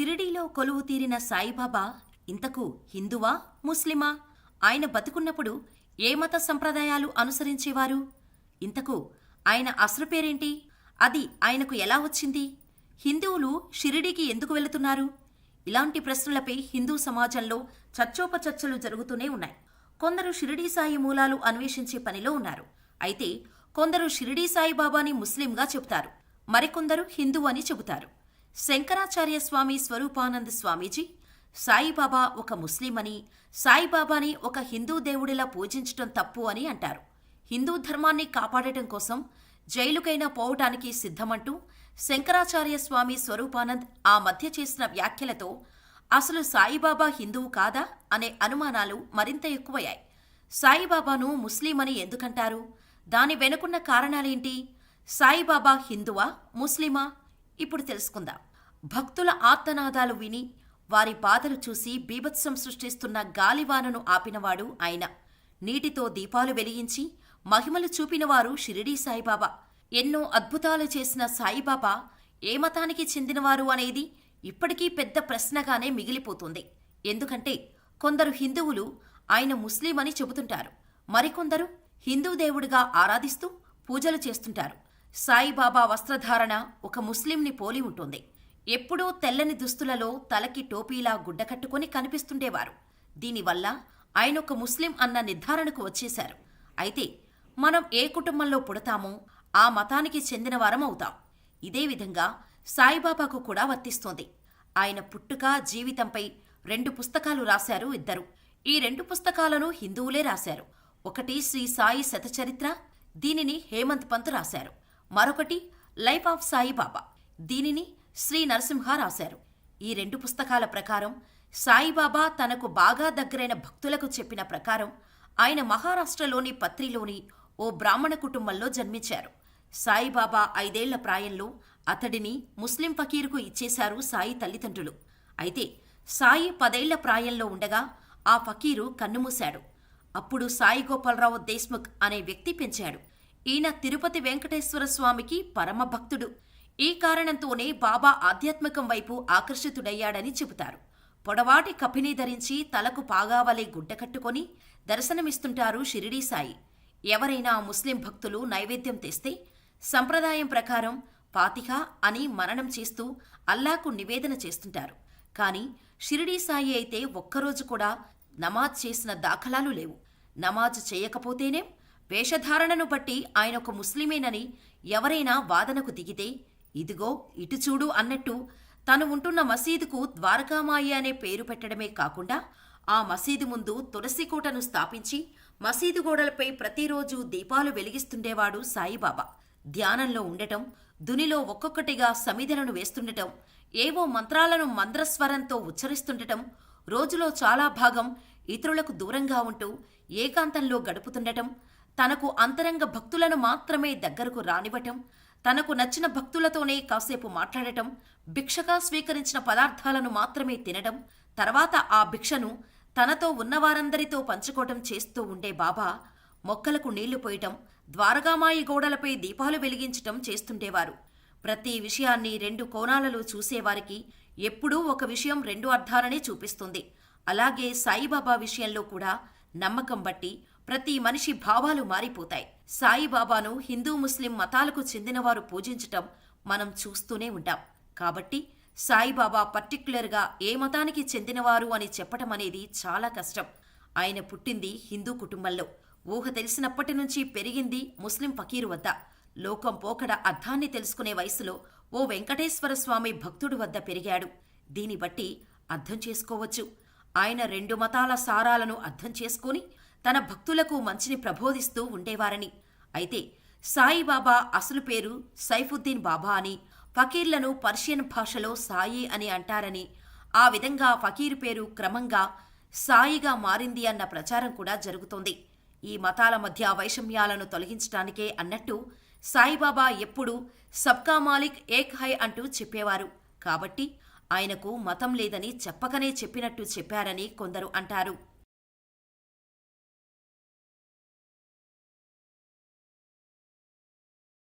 షిరిడీలో కొలువు తీరిన సాయిబాబా ఇంతకు హిందువా ముస్లిమా? ఆయన బతుకున్నప్పుడు ఏ మత సంప్రదాయాలు అనుసరించేవారు? ఇంతకు ఆయన అసలు పేరేంటి? అది ఆయనకు ఎలా వచ్చింది? హిందువులు షిరిడీకి ఎందుకు వెళుతున్నారు? ఇలాంటి ప్రశ్నలపై హిందూ సమాజంలో చర్చోపచర్చలు జరుగుతూనే ఉన్నాయి. కొందరు షిరిడీ సాయి మూలాలు అన్వేషించే పనిలో ఉన్నారు. అయితే కొందరు షిరిడీ సాయిబాబాని ముస్లింగా చెబుతారు. మరికొందరు హిందూ అని చెబుతారు. శంకరాచార్య స్వామి స్వరూపానంద స్వామీజీ సాయిబాబా ఒక ముస్లిం అని సాయిబాబాని ఒక హిందూ దేవుడిలా పూజించటం తప్పు అని అంటారు. హిందూ ధర్మాన్ని కాపాడటం కోసం జైలుకైనా పోవటానికి సిద్ధమంటూ శంకరాచార్య స్వామి స్వరూపానంద్ ఆ మధ్య చేసిన వ్యాఖ్యలతో అసలు సాయిబాబా హిందువు కాదా అనే అనుమానాలు మరింత ఎక్కువయ్యాయి. సాయిబాబాను ముస్లిం అని ఎందుకంటారు? దాని వెనుకున్న కారణాలేంటి? సాయిబాబా హిందువా ముస్లిమా? ఇప్పుడు తెలుసుకుందాం. భక్తుల ఆర్తనాదాలు విని వారి బాధలు చూసి బీభత్సం సృష్టిస్తున్న గాలివానను ఆపినవాడు ఆయన. నీటితో దీపాలు వెలిగించి మహిమలు చూపినవారు షిరిడీ సాయిబాబా. ఎన్నో అద్భుతాలు చేసిన సాయిబాబా ఏ మతానికి చెందినవారు అనేది ఇప్పటికీ పెద్ద ప్రశ్నగానే మిగిలిపోతుంది. ఎందుకంటే కొందరు హిందువులు ఆయన ముస్లిం అని చెబుతుంటారు. మరికొందరు హిందూ దేవుడిగా ఆరాధిస్తూ పూజలు చేస్తుంటారు. సాయిబాబా వస్త్రధారణ ఒక ముస్లింని పోలి ఉంటుంది. ఎప్పుడూ తెల్లని దుస్తులలో తలకి టోపీలా గుడ్డకట్టుకుని కనిపిస్తుండేవారు. దీనివల్ల ఆయన ఒక ముస్లిం అన్న నిర్ధారణకు వచ్చేశారు. అయితే మనం ఏ కుటుంబంలో పుడతామో ఆ మతానికి చెందినవారం అవుతాం. ఇదే విధంగా సాయిబాబాకు కూడా వర్తిస్తోంది. ఆయన పుట్టుక జీవితంపై రెండు పుస్తకాలు రాశారు ఇద్దరు. ఈ రెండు పుస్తకాలను హిందువులే రాశారు. ఒకటి శ్రీ సాయి శతచరిత్ర దీనిని హేమంత్ పంత్ రాశారు. మరొకటి లైఫ్ ఆఫ్ సాయిబాబా దీనిని శ్రీ నరసింహ రాశారు ఈ రెండు పుస్తకాల ప్రకారం సాయిబాబా తనకు బాగా దగ్గరైన భక్తులకు చెప్పిన ప్రకారం ఆయన మహారాష్ట్రలోని పత్రిలోని ఓ బ్రాహ్మణ కుటుంబంలో జన్మించారు. సాయిబాబా ఐదేళ్ళ ప్రాయంలో అతడిని ముస్లిం ఫకీరుకు ఇచ్చేశారు సాయి తల్లిదండ్రులు. అయితే సాయి పదేళ్ళ ప్రాయంలో ఉండగా ఆ ఫకీరు కన్నుమూశాడు. అప్పుడు సాయి గోపాలరావు దేశ్ముఖ్ అనే వ్యక్తి పెంచాడు. ఈయన తిరుపతి వెంకటేశ్వర స్వామికి పరమభక్తుడు. ఈ కారణంతోనే బాబా ఆధ్యాత్మికం వైపు ఆకర్షితుడయ్యాడని చెబుతారు. పొడవాటి కపిని ధరించి తలకు పాగావలే గుడ్డ కట్టుకొని దర్శనమిస్తుంటారు షిరిడీ సాయి. ఎవరైనా ముస్లిం భక్తులు నైవేద్యం తెస్తే సంప్రదాయం ప్రకారం పాతిహా అని మననం చేస్తూ అల్లాకు నివేదన చేస్తుంటారు. కానీ షిరిడీ సాయి అయితే ఒక్కరోజు కూడా నమాజ్ చేసిన దాఖలాలు లేవు. నమాజ్ చేయకపోతేనేం వేషధారణను బట్టి ఆయన ఒక ముస్లిమేనని ఎవరైనా వాదనకు దిగితే ఇదిగో ఇటు చూడు అన్నట్టు తను ఉంటున్న మసీదుకు ద్వారకామాయి అనే పేరు పెట్టడమే కాకుండా ఆ మసీదు ముందు తులసికోటను స్థాపించి మసీదు గోడలపై ప్రతిరోజు దీపాలు వెలిగిస్తుండేవాడు సాయిబాబా. ధ్యానంలో ఉండటం దునిలో ఒక్కొక్కటిగా సమిధలను వేస్తుండటం ఏవో మంత్రాలను మంద్రస్వరంతో ఉచ్చరిస్తుండటం రోజులో చాలా భాగం ఇతరులకు దూరంగా ఉంటూ ఏకాంతంలో గడుపుతుండటం తనకు అంతరంగ భక్తులను మాత్రమే దగ్గరకు రానివ్వటం తనకు నచ్చిన భక్తులతోనే కాసేపు మాట్లాడటం భిక్షగా స్వీకరించిన పదార్థాలను మాత్రమే తినడం తర్వాత ఆ భిక్షను తనతో ఉన్నవారందరితో పంచుకోవటం చేస్తూ ఉండే బాబా మొక్కలకు నీళ్ళు పోయటం ద్వారకామాయి గోడలపై దీపాలు వెలిగించటం చేస్తుండేవారు. ప్రతి విషయాన్ని రెండు కోణాలలో చూసేవారికి ఎప్పుడూ ఒక విషయం రెండు అర్థాలనే చూపిస్తుంది. అలాగే సాయిబాబా విషయంలో కూడా నమ్మకం బట్టి ప్రతి మనిషి భావాలు మారిపోతాయి. సాయిబాబాను హిందూ ముస్లిం మతాలకు చెందినవారు పూజించటం మనం చూస్తూనే ఉంటాం. కాబట్టి సాయిబాబా పర్టిక్యులర్గా ఏ మతానికి చెందినవారు అని చెప్పటం అనేది చాలా కష్టం. ఆయన పుట్టింది హిందూ కుటుంబంలో. ఊహ తెలిసినప్పటి నుంచి పెరిగింది ముస్లిం ఫకీరు వద్ద. లోకం పోకడ అర్థాన్ని తెలుసుకునే వయసులో ఓ వెంకటేశ్వర స్వామి భక్తుడి వద్ద పెరిగాడు. దీని బట్టి అర్థం చేసుకోవచ్చు. ఆయన రెండు మతాల సారాలను అర్థం చేసుకుని తన భక్తులకు మంచిని ప్రబోధిస్తూ ఉండేవారని. అయితే సాయిబాబా అసలు పేరు సైఫుద్దీన్ బాబా అని ఫకీర్లను పర్షియన్ భాషలో సాయి అని అంటారని ఆ విధంగా ఫకీర్ పేరు క్రమంగా సాయిగా మారింది అన్న ప్రచారం కూడా జరుగుతోంది. ఈ మతాల మధ్య వైషమ్యాలను తొలగించడానికే అన్నట్టు సాయిబాబా ఎప్పుడూ సబ్కా మాలిక్ ఏక్ హై అంటూ చెప్పేవారు. కాబట్టి ఆయనకు మతం లేదని చెప్పకనే చెప్పినట్టు చెప్పారని కొందరు అంటారు.